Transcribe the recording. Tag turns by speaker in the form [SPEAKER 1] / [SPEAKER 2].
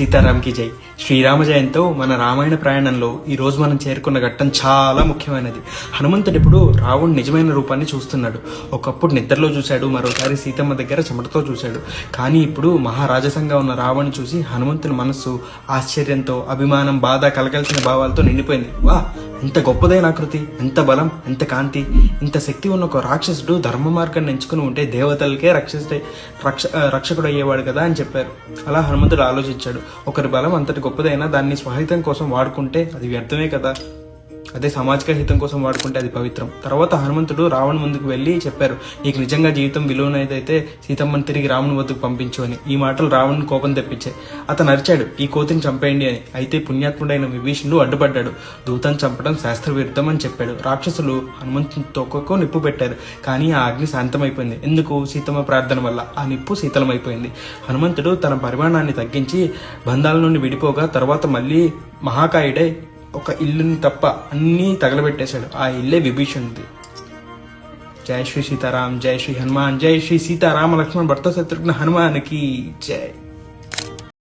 [SPEAKER 1] సీతారాంకి జై. శ్రీరామ జయంతో మన రామాయణ ప్రయాణంలో ఈ రోజు మనం చేరుకున్న ఘట్టం చాలా ముఖ్యమైనది. హనుమంతుడు ఇప్పుడు రావణ్ నిజమైన రూపాన్ని చూస్తున్నాడు. ఒకప్పుడు నిద్రలో చూశాడు మరోసారి సీతమ్మ దగ్గర చెమటతో చూశాడు. కానీ ఇప్పుడు మహారాజసంగా ఉన్న రావణ్ చూసి హనుమంతుని మనస్సు ఆశ్చర్యంతో అభిమానం బాధ కలగలిసిన భావాలతో నిండిపోయింది. వా ఎంత గొప్పదైన ఆకృతి ఎంత బలం ఎంత కాంతి ఇంత శక్తి ఉన్న ఒక రాక్షసుడు ధర్మ మార్గాన్ని ఎంచుకుని ఉంటే దేవతలకే రక్షిస్తే రక్ష రక్షకుడు అయ్యేవాడు కదా అని చెప్పారు. అలా హనుమంతుడు ఆలోచించాడు. ఒకరి బలం అంతటి గొప్పదైనా దాన్ని స్వహితం కోసం వాడుకుంటే అది వ్యర్థమే కదా. అదే సామాజిక హితం కోసం వాడుకుంటే అది పవిత్రం. తర్వాత హనుమంతుడు రావణ్ ముందుకు వెళ్ళి చెప్పారు నీకు నిజంగా జీవితం విలువనైతే సీతమ్మని తిరిగి రాముని వద్దకు పంపించు అని. ఈ మాటలు రావణ్ కోపం తెప్పించాయి. అతను అరిచాడు ఈ కోతిని చంపేయండి అని. అయితే పుణ్యాత్ముడైన విభీషణుడు అడ్డుపడ్డాడు దూతను చంపడం శాస్త్ర విరుద్ధం అని చెప్పాడు. రాక్షసులు హనుమంతుని తొక్కకు నిప్పు పెట్టారు కానీ ఆ అగ్ని శాంతమైపోయింది. ఎందుకు? సీతమ్మ ప్రార్థన వల్ల. ఆ నిప్పు శీతలమైపోయింది. హనుమంతుడు తన పరిమాణాన్ని తగ్గించి బంధాల నుండి విడిపోగా తర్వాత మళ్ళీ మహాకాయుడై ఒక ఇల్లుని తప్ప అన్నీ తగలబెట్టేశాడు. ఆ ఇల్లే విభీషణుది. జై శ్రీ సీతారాం జై శ్రీ హనుమాన్ జై శ్రీ సీతారామ లక్ష్మణ్ భర్త శత్రుఘ్న హనుమానికి జై.